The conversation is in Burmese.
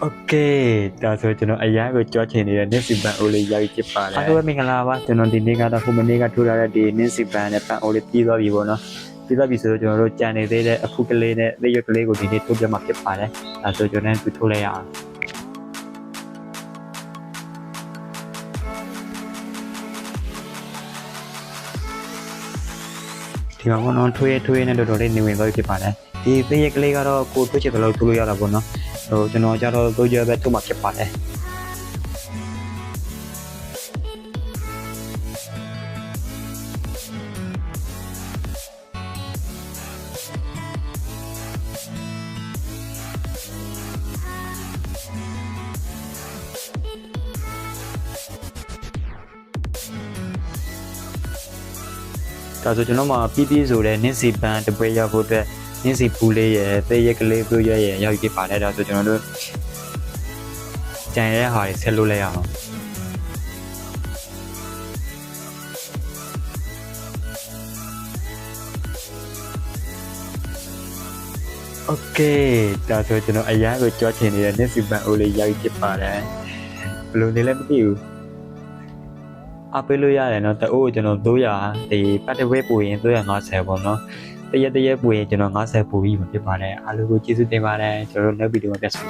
โอเคဒါဆိုကျွန်တော်အရာကိုကြောချင်နေတဲ့နစ်စီပန်အိုလေးရိုက်ဖြစ်ပါတယ်အားလုံးပဲမင်္ဂလာပါကျွန်တော်ဒီနေ့ကတော့ဟိုမနေ့ကထိုးလာတဲ့ဒီနစ်စီပန်နဲ့ပန်အိုလေးပြီးသွားပြီပေါ့နော်ပြီးသွားပြီဆိုတော့ကျွန်တော်တို့ကြံနေသေးတဲ့အခုကလေးနဲ့လက်ရွက်ကလေးကိုဒီနေ့ထိုးပြမှာဖြစ်ပါတယ်ဒါဆိုကျွန်တော်တို့ထိုးလိုက်ရအောင်ဒီမှာကတော့ထွေးထွေးနဲ့တော်တော်လေးနေဝင်သွားပြီဖြစ်ပါတယ်ဒီသေးရက်ကလေးကတော့ကိုထွေးချစ်တယ်လို့ထိုးလို့ရတာပေါ့နော် ဟိုကျွန်တော်ကျတော့ကိုကျော်ပဲထိုးမှာဖြစ်ပါတယ်ဒါဆိုကျွန်တော်မှပြီးပြီးဆိုတဲ့နင်းစီပန်တပွဲရောက်ဖို့အတွက် နင်းစီပူလေးရယ်သေရက်ကလေးပြည့်ရရယ်ရောက်ပြီးပါတယ်ဒါဆိုကျွန်တော်တို့ကြံရတဲ့ဟာတွေဆက်လို့လိုက်ရအောင်โอเคဒါဆိုကျွန်တော်အရာကိုကြောချင်နေတဲ့နင်းစီပန်အိုလေးရောက်ပြီးပါတယ်ဘယ်လိုနေလဲမသိဘူး အပေးလို့ရတယ်เนาะတအိုးကိုကျွန်တော်300ဒီပတ်တဝဲပူရင်350ပေါ့เนาะ တရက်တရက်ပူရင်ကျွန်တော်50ပူပြီးမှဖြစ်ပါတယ်အားလုံးကိုကျေးဇူးတင်ပါတယ်ကျွန်တော်တို့နောက်ဗီဒီယိုမှာပြန်ဆောင်ကြ